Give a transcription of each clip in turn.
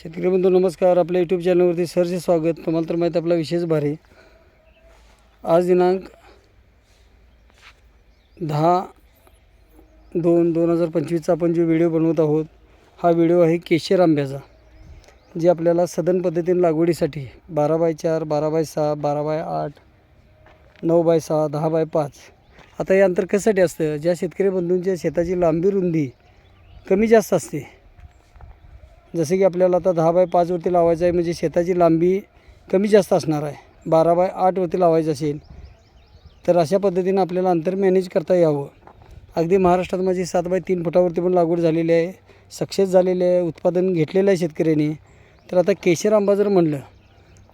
शेतकरी बंधू नमस्कार. आपल्या यूट्यूब चॅनलवरती सरचे स्वागत. तुम्हाला तर माहीत आपला विशेष भारी. आज दिनांक दहा दोन दोन हजार पंचवीसचा आपण जो व्हिडिओ बनवत आहोत हा व्हिडिओ आहे केशर आंब्याचा जे आपल्याला सदन पद्धतीने लागवडीसाठी बारा बाय चार बारा बाय सहा बारा बाय आठ नऊ बाय सहा दहा बाय पाच. आता हे अंतर कशासाठी असतं? ज्या शेतकरी बंधूंच्या शेताची लांबी रुंदी कमी जास्त असते जसं की आपल्याला आता दहा बाय पाचवरती लावायचं आहे म्हणजे शेताची लांबी कमी जास्त असणार आहे. बारा बाय आठवरती लावायचं असेल तर अशा पद्धतीनं आपल्याला अंतर मॅनेज करता यावं. अगदी महाराष्ट्रात माझी सात बाय तीन फुटावरती पण लागवड झालेली आहे सक्सेस झालेली आहे उत्पादन घेतलेलं आहे शेतकऱ्यांनी. तर आता केशर आंबा जर म्हणलं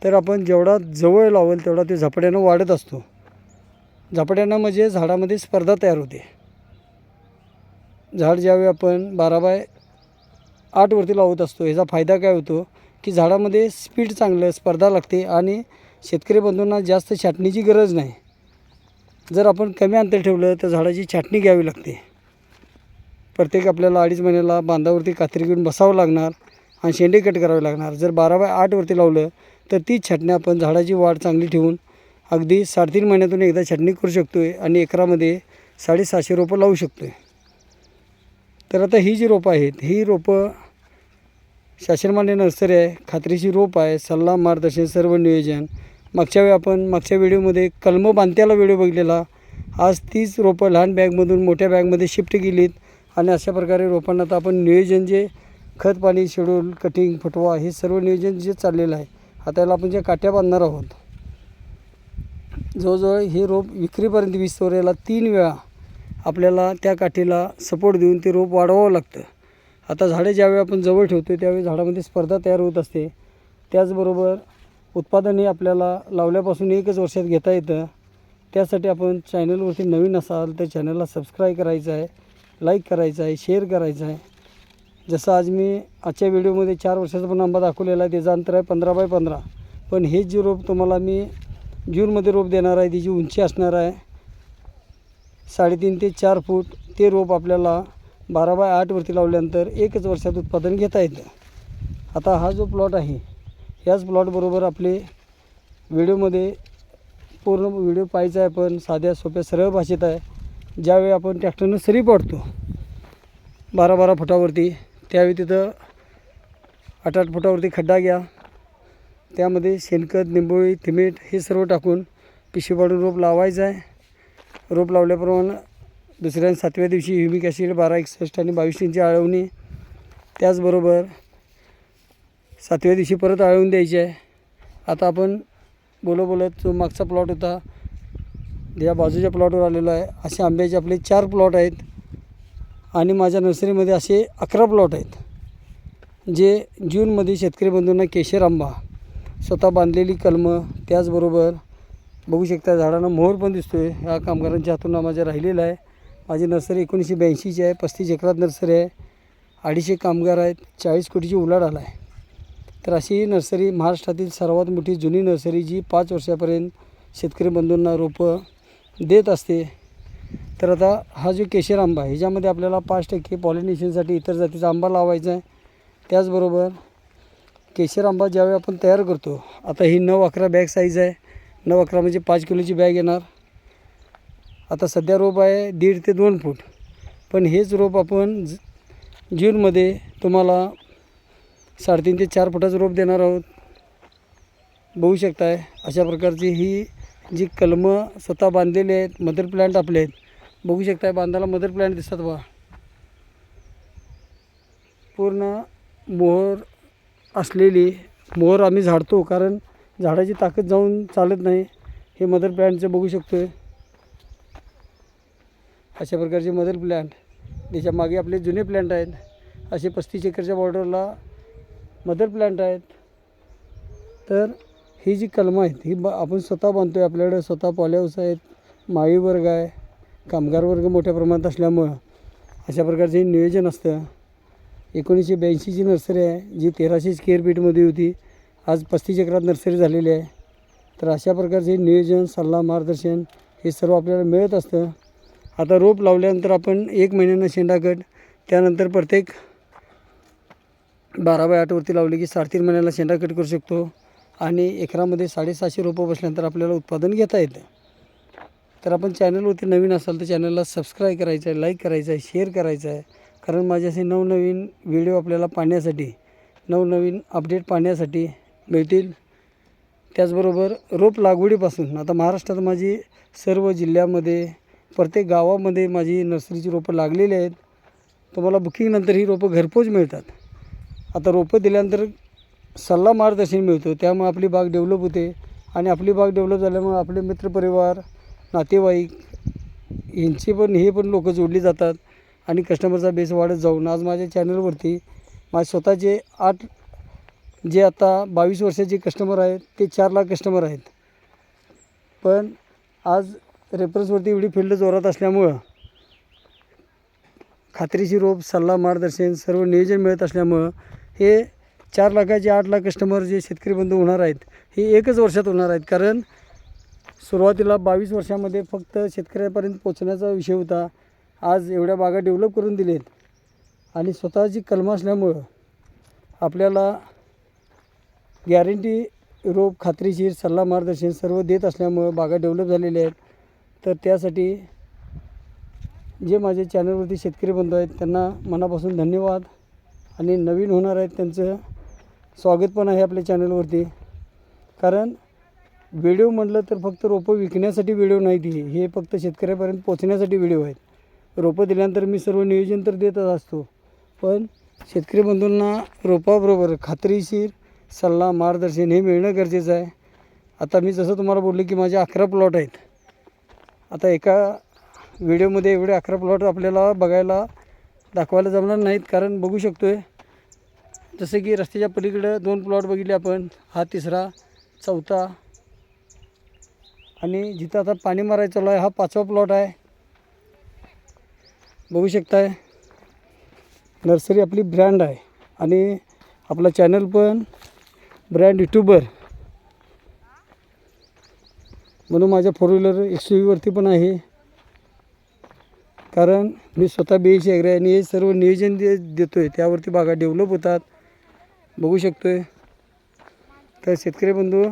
तर आपण जेवढा जवळ लावेल तेवढा ते झपाट्यानं वाढत असतो. झपाट्यानं म्हणजे झाडामध्ये स्पर्धा तयार होते. झाड ज्यावेळी आपण बारा बाय आठवरती लावत असतो. ह्याचा फायदा काय होतो की झाडामध्ये स्पीड चांगलं स्पर्धा लागते आणि शेतकरी बंधूंना जास्त छाटणीची गरज नाही. जर आपण कमी अंतर ठेवलं तर झाडाची छाटणी घ्यावी लागते. प्रत्येक आपल्याला अडीच महिन्याला बांधावरती कात्री घेऊन बसावं लागणार आणि शेंडे कट करावे लागणार. जर बारा बाय आठवरती लावलं तर ती छाटणी आपण झाडाची वाढ चांगली ठेवून अगदी साडेतीन महिन्यातून एकदा छाटणी करू शकतो आहे आणि एकरामध्ये साडेसहाशे रोपं लावू शकतो आहे तर आता ही जी रोपं आहेत ही रोपं शासनमान्य नर्सरी आहे. खात्रीची रोप आहे सल्ला मार्गदर्शन सर्व नियोजन. मागच्या वेळी आपण मागच्या व्हिडिओमध्ये कलम बांधत्याला व्हिडिओ बघितलेला. आज तीच रोपं लहान बॅगमधून मोठ्या बॅगमध्ये शिफ्ट केलीत आणि अशा प्रकारे रोपांना आता आपण नियोजन जे खत पाणी शेड्यूल कटिंग फुटवा हे सर्व नियोजन जे चाललेलं आहे आता याला आपण ज्या काट्या बांधणार आहोत. जवळजवळ हे रोप विक्रीपर्यंत वीस याला तीन वेळा आपल्याला त्या काठीला सपोर्ट देऊन ते रोप वाढवावं लागतं. आता झाडे ज्यावेळी आपण जवळ ठेवतो त्यावेळी झाडामध्ये स्पर्धा तयार होत असते. त्याचबरोबर उत्पादनही आपल्याला लावल्यापासून एकच वर्षात घेता येतं. त्यासाठी आपण चॅनलवरती नवीन असाल तर चॅनलला सबस्क्राईब करायचं आहे लाईक करायचं आहे शेअर करायचं आहे. जसं आज मी आजच्या व्हिडिओमध्ये चार वर्षाचा पण आंबा दाखवलेला आहे त्याचं अंतर आहे पंधरा बाय पंधरा. पण हेच जे रोप तुम्हाला मी जूनमध्ये रोप देणार आहे त्याची उंची असणार आहे साडेतीन ते चार फूट ते रोप आपल्याला बारा बाय आठवरती लावल्यानंतर एकच वर्षात उत्पादन घेता येतं. आता हा जो प्लॉट आहे याच प्लॉटबरोबर आपले व्हिडिओमध्ये पूर्ण व्हिडिओ पाहायचा आहे पण साध्या सोप्या सरळ भाषेत आहे. ज्यावेळी आपण ट्रॅक्टरनं सरी पाडतो बारा बारा फुटावरती त्यावेळी तिथं आठ आठ फुटावरती खड्डा घ्या. त्यामध्ये शेणखत निंबोळी तिमीट हे सर्व टाकून पिशवी पाडून रोप लावायचं आहे. रोप लावल्याप्रमाणे दुसऱ्या सातव्या दिवशी ह्युमिक ॲसिड बारा एकसष्ट आणि बावीस इंची आळवणी. त्याचबरोबर सातव्या दिवशी परत आळवून द्यायची आहे. आता आपण बोलत बोलत जो मागचा प्लॉट होता या बाजूच्या प्लॉटवर आलेलो आहे. असे आंब्याचे आपले चार प्लॉट आहेत आणि माझ्या नर्सरीमध्ये असे अकरा प्लॉट आहेत जे जूनमध्ये शेतकरी बंधूंना केशर आंबा स्वतः बांधलेली कलमं त्याचबरोबर बघू शकता झाडांना मोहर पण दिसतो आहे ह्या कामगारांच्या हातून माझ्या राहिलेला आहे. माझी नर्सरी एकोणीसशे ब्याऐंशीची आहे पस्तीस एकरात नर्सरी आहे. अडीचशे कामगार आहेत चाळीस कोटीची उलाढ आला आहे. तर अशी ही नर्सरी महाराष्ट्रातील सर्वात मोठी जुनी नर्सरी जी पाच वर्षापर्यंत शेतकरी बंधूंना रोपं देत असते. तर आता हा जो केशर आंबा आहे ह्याच्यामध्ये आपल्याला पाच टक्के पॉलिनेशनसाठी इतर जातीचा आंबा लावायचा आहे. त्याचबरोबर केशर आंबा ज्यावेळी आपण तयार करतो आता ही नऊ अकरा बॅग साईज आहे. नव अकरा म्हणजे पाच किलोची बॅग येणार. आता सध्या रोप आहे दीड ते दोन फूट. पण हेच रोप आपण ज जूनमध्ये तुम्हाला साडेतीन ते चार फुटाचं रोप देणार आहोत. बघू शकताय अशा प्रकारची ही जी कलमं स्वतः बांधलेली आहेत मदर प्लॅन्ट आपले आहेत. बघू शकताय बांधाला मदर प्लॅन्ट दिसतात बा पूर्ण मोहर असलेली मोहर आम्ही झाडतो कारण झाडाची ताकद जाऊन चालत नाही हे मदर प्लॅन्टचं बघू शकतो आहे अशा प्रकारचे मदर प्लॅन्ट त्याच्यामागे आपले जुने प्लॅन्ट आहेत. असे पस्तीस एकरच्या बॉर्डरला मदर प्लॅन्ट आहेत. तर ही जी कलमं आहेत ही ब आपण स्वतः बांधतो आहे आपल्याकडे. स्वतः पॉलीहाऊस आहेत माळी वर्ग आहे कामगार वर्ग मोठ्या प्रमाणात असल्यामुळं अशा प्रकारचे नियोजन असतं. एकोणीसशे ब्याऐंशीची नर्सरी आहे जी तेराशे स्केअर फीटमध्ये होती. आज पस्तीस एकरात नर्सरी झालेली आहे. तर अशा प्रकारचे नियोजन सल्ला मार्गदर्शन हे सर्व आपल्याला मिळत असतं. आता रोप लावल्यानंतर आपण एक महिन्यानं शेंडाकट त्यानंतर प्रत्येक बारा बाय आठवरती लावली की साडेतीन महिन्याला शेंडा कट करू शकतो आणि एकरामध्ये साडेसहाशे रोपं बसल्यानंतर आपल्याला उत्पादन घेता येतं. तर आपण चॅनलवरती नवीन असाल तर चॅनलला सबस्क्राईब करायचं आहे लाईक करायचं आहे शेअर करायचं आहे. कारण माझे असे नवनवीन व्हिडिओ आपल्याला पाहण्यासाठी नवनवीन अपडेट पाहण्यासाठी मिळतील. त्याचबरोबर रोप लागवडीपासून आता महाराष्ट्रात माझी सर्व जिल्ह्यामध्ये प्रत्येक गावामध्ये माझी नर्सरीची रोपं लागलेली आहेत. तुम्हाला बुकिंगनंतर ही रोपं घरपोच मिळतात. आता रोपं दिल्यानंतर सल्ला मार्गदर्शन मिळतो त्यामुळे आपली बाग डेव्हलप होते. आणि आपली बाग डेव्हलप झाल्यामुळे आपले मित्रपरिवार नातेवाईक यांची पण हे पण लोकं जोडली जातात. आणि कस्टमरचा बेस वाढत जाऊन आज माझ्या चॅनलवरती माझे स्वतःचे आठ जे आता बावीस वर्षाचे कस्टमर आहेत ते चार लाख कस्टमर आहेत. पण आज रेफरन्सवरती एवढी फील्ड जोरात असल्यामुळं खात्रीशी रोप सल्ला मार्गदर्शन सर्व नियोजन मिळत असल्यामुळं हे चार लाखाचे आठ लाख कस्टमर जे शेतकरी बंधू होणार आहेत हे एकच वर्षात होणार आहेत. कारण सुरुवातीला बावीस वर्षामध्ये फक्त शेतकऱ्यापर्यंत पोचण्याचा विषय होता. आज एवढ्या बागा डेव्हलप करून दिलेत. आणि स्वतःची कलम असल्यामुळं आपल्याला गॅरंटी रोप खात्रीशीर सल्ला मार्गदर्शन सर्व देत असल्यामुळं बागा डेव्हलप झालेल्या आहेत. तर त्यासाठी जे माझे चॅनलवरती शेतकरी बंधू आहेत त्यांना मनापासून धन्यवाद. आणि नवीन होणार आहेत त्यांचं स्वागत पण आहे आपल्या चॅनलवरती. कारण व्हिडिओ म्हटलं तर फक्त रोपं विकण्यासाठी व्हिडिओ नाही ती हे फक्त शेतकऱ्यापर्यंत पोचण्यासाठी व्हिडिओ आहेत. रोपं दिल्यानंतर मी सर्व नियोजन तर देतच असतो. पण शेतकरी बंधूंना रोपाबरोबर खात्रीशीर सल्ला मार्गदर्शन हे मिळणं गरजेचं आहे. आता मी जसं तुम्हाला बोललो की माझे अकरा प्लॉट आहेत. आता एका व्हिडिओमध्ये एवढे अकरा प्लॉट आपल्याला बघायला दाखवायला जमणार नाहीत कारण बघू शकतो आहे जसं की रस्त्याच्या पलीकडं दोन प्लॉट बघितले आपण. हा तिसरा चौथा आणि जिथं आता पाणी मारायचं चालू आहे हा पाचवा प्लॉट आहे. बघू शकताय. नर्सरी आपली ब्रँड आहे आणि आपला चॅनल पण ब्रँड युट्यूबर. म्हणून माझ्या फोर व्हीलर एक्स वरती पण आहे. कारण मी स्वतः बेशी ॲग्रे आणि हे सर्व नियोजन दे देतो आहे त्यावरती बागा डेव्हलप होतात. बघू शकतो आहे तर शेतकरी बंधू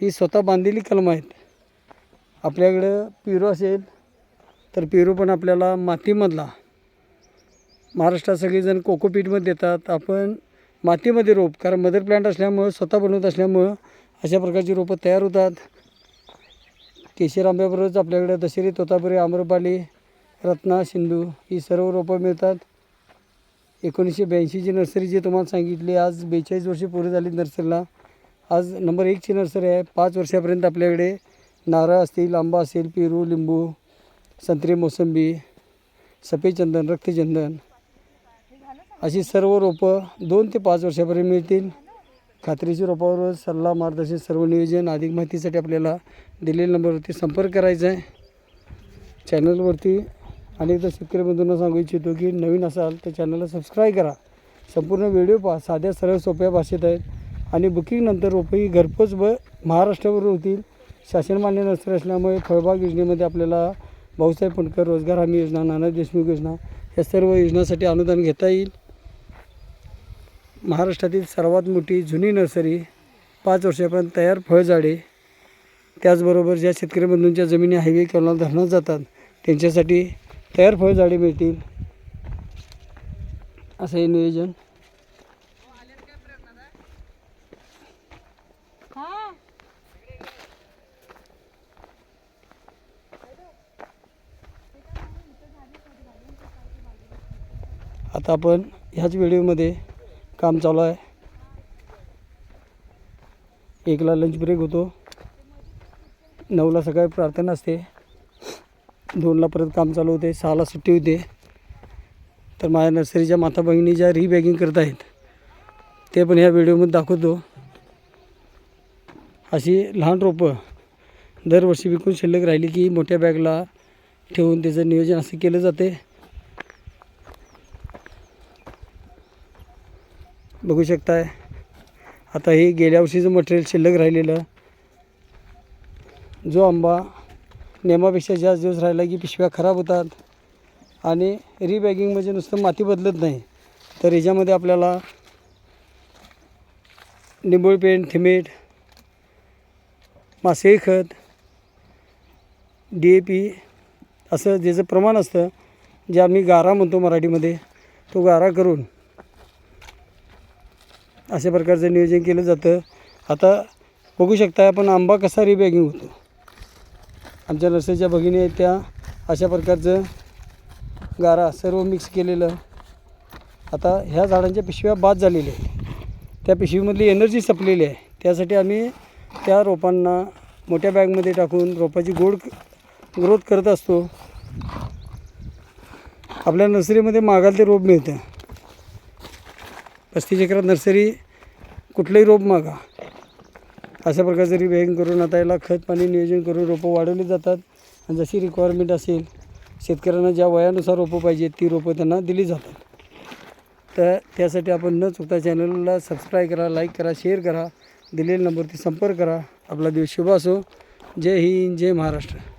ही स्वतः बांधलेली कलम आहेत. आपल्याकडं पिरो असेल तर पिरो पण आपल्याला मातीमधला. महाराष्ट्रात सगळेजण कोकोपीटमध्ये देतात. आपण मातीमध्ये रोप कारण मदर प्लांट असल्यामुळं स्वतः बनवत असल्यामुळं अशा प्रकारची रोपं तयार होतात. केशर आंब्याबरोबरच आपल्याकडे दशेरी तोतापुरी आम्रपाली रत्ना सिंधू ही सर्व रोपं मिळतात. एकोणीसशे ब्याऐंशीची नर्सरी जी तुम्हाला सांगितली आज बेचाळीस वर्षे पूर्ण झाली नर्सरीला आज नंबर एकची नर्सरी आहे. पाच वर्षापर्यंत आपल्याकडे नारळ असतील आंबा असेल पेरू लिंबू संत्री मोसंबी सफेद चंदन रक्तचंदन अशी सर्व रोपं दोन ते पाच वर्षापर्यंत मिळतील. खात्रीची रोपावर सल्ला मार्गदर्शन सर्व नियोजन अधिक माहितीसाठी आपल्याला दिलेल्या नंबरवरती संपर्क करायचा आहे. चॅनलवरती अनेकदा शेतकरी बंधूंना सांगू इच्छितो की नवीन असाल तर चॅनलला सबस्क्राईब करा. संपूर्ण व्हिडिओ पहा साध्या सरळ सोप्या भाषेत आहेत. आणि बुकिंगनंतर रोपंही घरपोच व महाराष्ट्रावर होतील. शासन मान्य नर्सरी असल्यामुळे फळबाग योजनेमध्ये आपल्याला भाऊसाहेब फुंडकर रोजगार हमी योजना नाना देशमुख योजना या सर्व योजनासाठी अनुदान घेता येईल. महाराष्ट्रातील सर्वात मोठी जुनी नर्सरी पाच वर्षापर्यंत तयार फळझाडे त्याचबरोबर ज्या शेतकरी बंधूंच्या जमिनी हायवे किंवा धरणात जातात त्यांच्यासाठी तयार फळझाडे मिळतील. असं हे नियोजन. आता आपण ह्याच व्हिडिओमध्ये काम चालू आहे. एकला लंच ब्रेक होतो. नऊला सकाळी प्रार्थना असते. दोनला परत काम चालू होते. सहाला सुट्टी होते. तर माझ्या नर्सरीच्या माता भगिनी ज्या रिबॅगिंग करत आहेत ते पण ह्या व्हिडिओमध्ये दाखवतो. अशी लहान रोपं दरवर्षी विकून शिल्लक राहिली की मोठ्या बॅगला ठेवून त्याचं नियोजन असं केलं जाते. बघू शकताय. आता हे गेल्या वर्षीचं मटेरियल शिल्लक राहिलेलं. जो आंबा नेमापेक्षा जास्त दिवस राहिला की पिशव्या खराब होतात. आणि रिबॅगिंग म्हणजे नुसतं माती बदलत नाही. तर ह्याच्यामध्ये आपल्याला निंबोळ पेंट थिमेट मासे खत डी ए पी असं ज्याचं प्रमाण असतं जे आम्ही गारा म्हणतो मराठीमध्ये तो गारा करून अशा प्रकारचं नियोजन केलं जातं. आता बघू शकता आपण आंबा कसा रिबॅगिंग होतो. आमच्या नर्सरीच्या भगिनी आहेत त्या अशा प्रकारचं गारा सर्व मिक्स केलेलं. आता ह्या झाडांच्या पिशव्या बाद झालेल्या आहेत. त्या पिशवीमधली एनर्जी संपलेली आहे. त्यासाठी आम्ही त्या रोपांना मोठ्या बॅगमध्ये टाकून रोपाची गोड ग्रोथ करत असतो. आपल्या नर्सरीमध्ये मागाल ते रोप मिळतं. पस्तीस एकरात नर्सरी कुठलंही रोप मागा. अशा प्रकारचं रिबॅगिंग करून आता याला खत पाणी नियोजन करून रोपं वाढवली जातात. आणि जशी रिक्वायरमेंट असेल शेतकऱ्यांना ज्या वयानुसार रोपं पाहिजे ती रोपं त्यांना दिली जातात. तर त्यासाठी आपण न चुकता चॅनलला सबस्क्राईब करा लाईक करा शेअर करा. दिलेल्या नंबरवरती संपर्क करा. आपला दिवस शुभ असो. जय हिंद जय महाराष्ट्र.